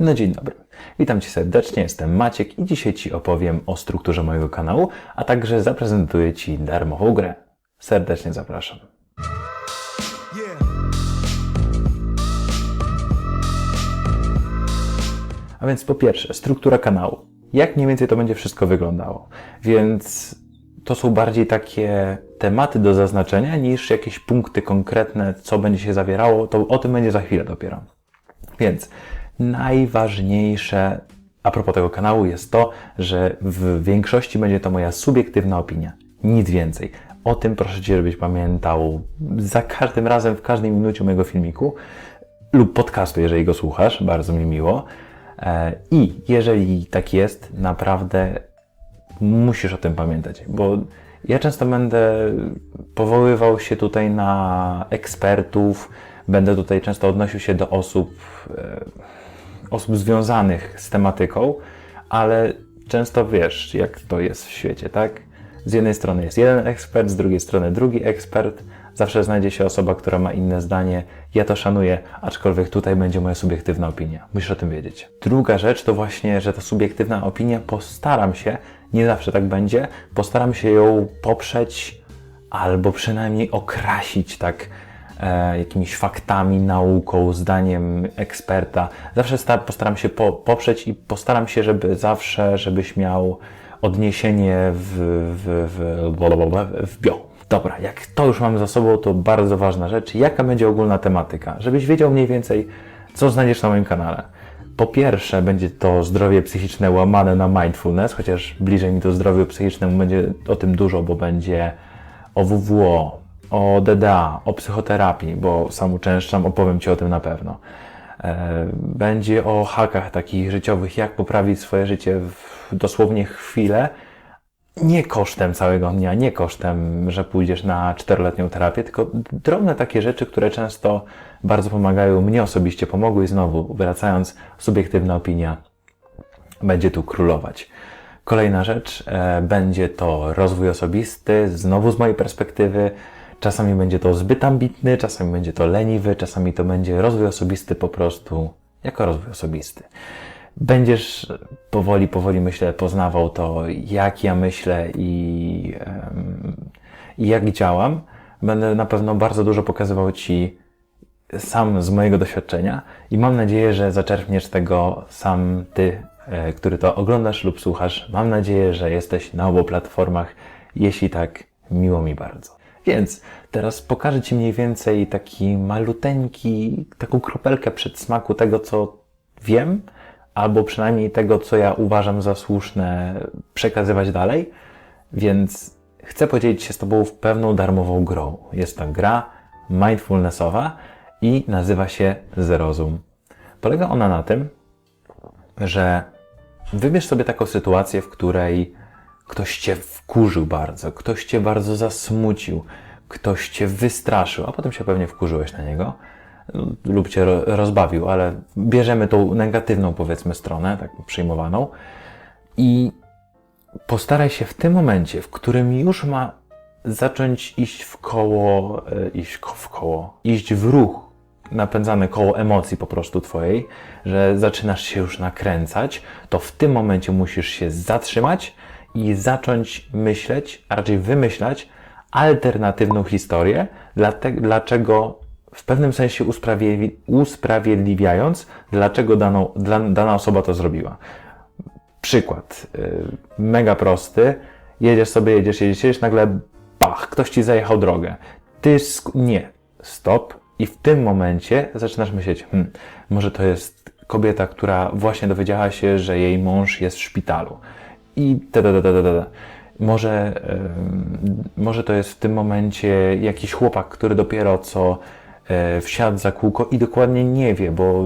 No dzień dobry. Witam Cię serdecznie, jestem Maciek i dzisiaj Ci opowiem o strukturze mojego kanału, a także zaprezentuję Ci darmową grę. Serdecznie zapraszam. A więc po pierwsze, struktura kanału. Jak mniej więcej to będzie wszystko wyglądało. Więc to są bardziej takie tematy do zaznaczenia niż jakieś punkty konkretne, co będzie się zawierało. To o tym będzie za chwilę dopiero. Więc najważniejsze a propos tego kanału jest to, że w większości będzie to moja subiektywna opinia. Nic więcej. O tym proszę Cię, żebyś pamiętał za każdym razem, w każdej minucie mojego filmiku lub podcastu, jeżeli go słuchasz. Bardzo mi miło. E, I jeżeli tak jest, naprawdę musisz o tym pamiętać, bo ja często będę powoływał się tutaj na ekspertów, będę tutaj często odnosił się do osób, e, osób związanych z tematyką, ale często wiesz, jak to jest w świecie, tak? Z jednej strony jest jeden ekspert, z drugiej strony drugi ekspert. Zawsze znajdzie się osoba, która ma inne zdanie. Ja to szanuję, aczkolwiek tutaj będzie moja subiektywna opinia. Musisz o tym wiedzieć. Druga rzecz to właśnie, że ta subiektywna opinia postaram się, nie zawsze tak będzie, postaram się ją poprzeć albo przynajmniej okrasić tak jakimiś faktami, nauką, zdaniem eksperta. Zawsze sta- postaram się po- poprzeć i postaram się, żeby zawsze, żebyś miał odniesienie w, w, w, w bio. Dobra, jak to już mamy za sobą, to bardzo ważna rzecz. Jaka będzie ogólna tematyka? Żebyś wiedział mniej więcej, co znajdziesz na moim kanale. Po pierwsze, będzie to zdrowie psychiczne łamane na mindfulness, chociaż bliżej mi to zdrowiu psychicznemu będzie o tym dużo, bo będzie o WWO, o DDA, o psychoterapii, bo sam uczęszczam, opowiem Ci o tym na pewno. E, Będzie o hakach takich życiowych, jak poprawić swoje życie w dosłownie chwilę, nie kosztem całego dnia, nie kosztem, że pójdziesz na czteroletnią terapię, tylko drobne takie rzeczy, które często bardzo pomagają, mnie osobiście pomogły i znowu, wracając, subiektywna opinia będzie tu królować. Kolejna rzecz, e, będzie to rozwój osobisty, znowu z mojej perspektywy. Czasami będzie to zbyt ambitny, czasami będzie to leniwy, czasami to będzie rozwój osobisty po prostu jako rozwój osobisty. Będziesz powoli, powoli myślę, poznawał to, jak ja myślę i, i jak działam. Będę na pewno bardzo dużo pokazywał Ci sam z mojego doświadczenia i mam nadzieję, że zaczerpniesz tego sam Ty, e, który to oglądasz lub słuchasz. Mam nadzieję, że jesteś na obu platformach. Jeśli tak, miło mi bardzo. Więc teraz pokażę Ci mniej więcej taki maluteńki, taką kropelkę przedsmaku tego, co wiem, albo przynajmniej tego, co ja uważam za słuszne przekazywać dalej. Więc chcę podzielić się z Tobą pewną darmową grą. Jest to gra mindfulnessowa i nazywa się Zrozum. Polega ona na tym, że wybierz sobie taką sytuację, w której ktoś cię wkurzył bardzo, ktoś cię bardzo zasmucił, ktoś cię wystraszył, a potem się pewnie wkurzyłeś na niego lub cię ro- rozbawił, ale bierzemy tą negatywną, powiedzmy, stronę, tak przyjmowaną i postaraj się w tym momencie, w którym już ma zacząć iść w koło, e, iść w koło, iść w ruch, napędzane koło emocji po prostu twojej, że zaczynasz się już nakręcać, to w tym momencie musisz się zatrzymać i zacząć myśleć, a raczej wymyślać alternatywną historię, dlaczego w pewnym sensie usprawiedli- usprawiedliwiając, dlaczego daną, dla, dana osoba to zrobiła. Przykład, y, mega prosty. Jedziesz sobie, jedziesz, jedziesz, jedziesz, nagle bach, ktoś ci zajechał drogę. Ty nie, stop. I w tym momencie zaczynasz myśleć, hmm, może to jest kobieta, która właśnie dowiedziała się, że jej mąż jest w szpitalu. I da, da, da, da, da. Może, może to jest w tym momencie jakiś chłopak, który dopiero co e, wsiadł za kółko i dokładnie nie wie, bo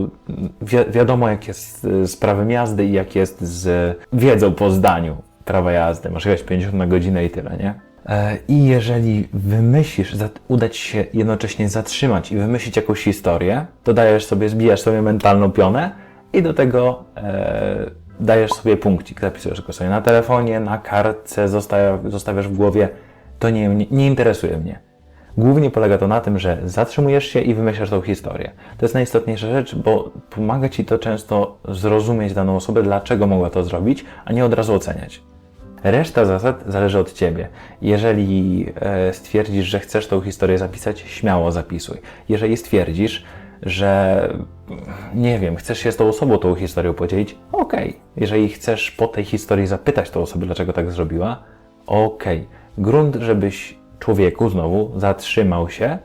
wi- wiadomo jak jest z prawem jazdy i jak jest z wiedzą po zdaniu prawa jazdy. Masz jechać 50 na godzinę i tyle, nie? E, I jeżeli wymyślisz, za- uda Ci się jednocześnie zatrzymać i wymyślić jakąś historię, to dajesz sobie, zbijasz sobie mentalną pionę i do tego e, dajesz sobie punkcik, zapisujesz go sobie na telefonie, na kartce, zostawiasz, w głowie, to nie, nie, nie interesuje mnie. Głównie polega to na tym, że zatrzymujesz się i wymyślasz tą historię. To jest najistotniejsza rzecz, bo pomaga ci to często zrozumieć daną osobę, dlaczego mogła to zrobić, a nie od razu oceniać. Reszta zasad zależy od ciebie. Jeżeli e, stwierdzisz, że chcesz tą historię zapisać, śmiało zapisuj. Jeżeli stwierdzisz, że nie wiem, chcesz się z tą osobą tą historią podzielić, okej. Jeżeli chcesz po tej historii zapytać tą osobę, dlaczego tak zrobiła, okej. Grunt, żebyś człowieku znowu zatrzymał się,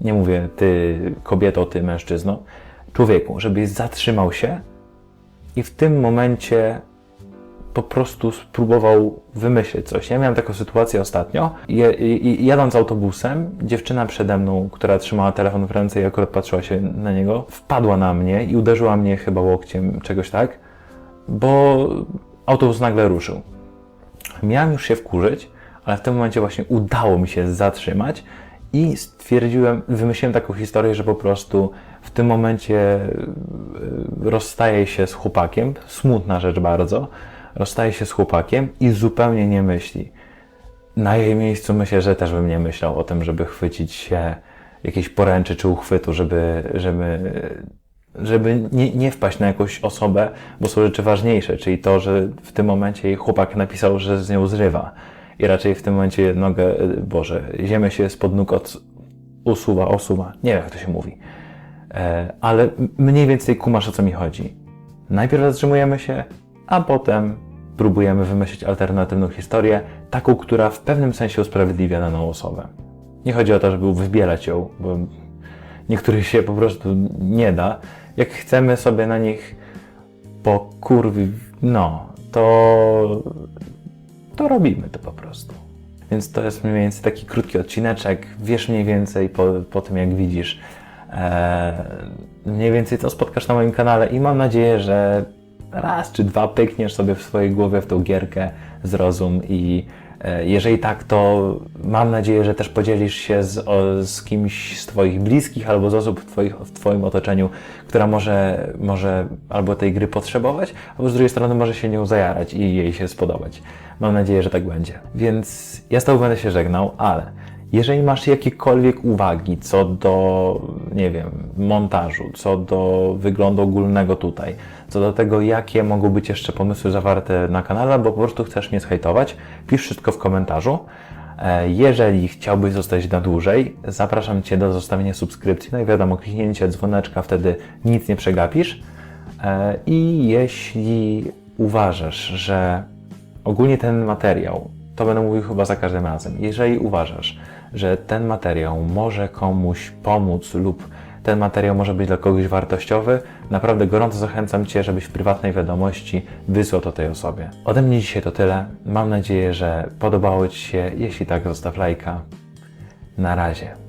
nie mówię ty kobieto, ty mężczyzno, człowieku, żebyś zatrzymał się i w tym momencie po prostu spróbował wymyślić coś. Ja miałem taką sytuację ostatnio. Je, jadąc autobusem, dziewczyna przede mną, która trzymała telefon w ręce i akurat patrzyła się na niego, wpadła na mnie i uderzyła mnie chyba łokciem, czegoś tak, bo autobus nagle ruszył. Miałem już się wkurzyć, ale w tym momencie właśnie udało mi się zatrzymać i stwierdziłem, wymyśliłem taką historię, że po prostu w tym momencie y, rozstaje się z chłopakiem, smutna rzecz bardzo, rozstaje się z chłopakiem i zupełnie nie myśli. Na jej miejscu myślę, że też bym nie myślał o tym, żeby chwycić się jakiejś poręczy czy uchwytu, żeby, żeby, żeby nie, nie wpaść na jakąś osobę, bo są rzeczy ważniejsze, czyli to, że w tym momencie jej chłopak napisał, że z nią zrywa. I raczej w tym momencie nogę, Boże, ziemię się spod nóg od, usuwa, osuwa. Nie wiem, jak to się mówi. E, ale mniej więcej kumasz, o co mi chodzi. Najpierw zatrzymujemy się, a potem próbujemy wymyślić alternatywną historię, taką, która w pewnym sensie usprawiedliwia daną osobę. Nie chodzi o to, żeby wybielać ją, bo niektórych się po prostu nie da. Jak chcemy sobie na nich pokurwi, no, to, to robimy to po prostu. Więc to jest mniej więcej taki krótki odcineczek. Wiesz mniej więcej po, po tym, jak widzisz. E, mniej więcej co spotkasz na moim kanale i mam nadzieję, że raz czy dwa pykniesz sobie w swojej głowie w tą gierkę zrozum i e, jeżeli tak, to mam nadzieję, że też podzielisz się z, o, z kimś z Twoich bliskich albo z osób w, twoich, w Twoim otoczeniu, która może, może albo tej gry potrzebować, albo z drugiej strony może się nią zajarać i jej się spodobać. Mam nadzieję, że tak będzie. Więc ja z Tobą będę się żegnał, ale jeżeli masz jakiekolwiek uwagi co do, nie wiem, montażu, co do wyglądu ogólnego tutaj, co do tego, jakie mogą być jeszcze pomysły zawarte na kanale, albo po prostu chcesz mnie zhejtować, pisz wszystko w komentarzu. E, Jeżeli chciałbyś zostać na dłużej, zapraszam Cię do zostawienia subskrypcji, no i wiadomo, kliknięcie dzwoneczka, wtedy nic nie przegapisz. E, I jeśli uważasz, że ogólnie ten materiał, to będę mówił chyba za każdym razem, jeżeli uważasz, że ten materiał może komuś pomóc lub ten materiał może być dla kogoś wartościowy, naprawdę gorąco zachęcam Cię, żebyś w prywatnej wiadomości wysłał to tej osobie. Ode mnie dzisiaj to tyle. Mam nadzieję, że podobało Ci się. Jeśli tak, zostaw lajka. Na razie.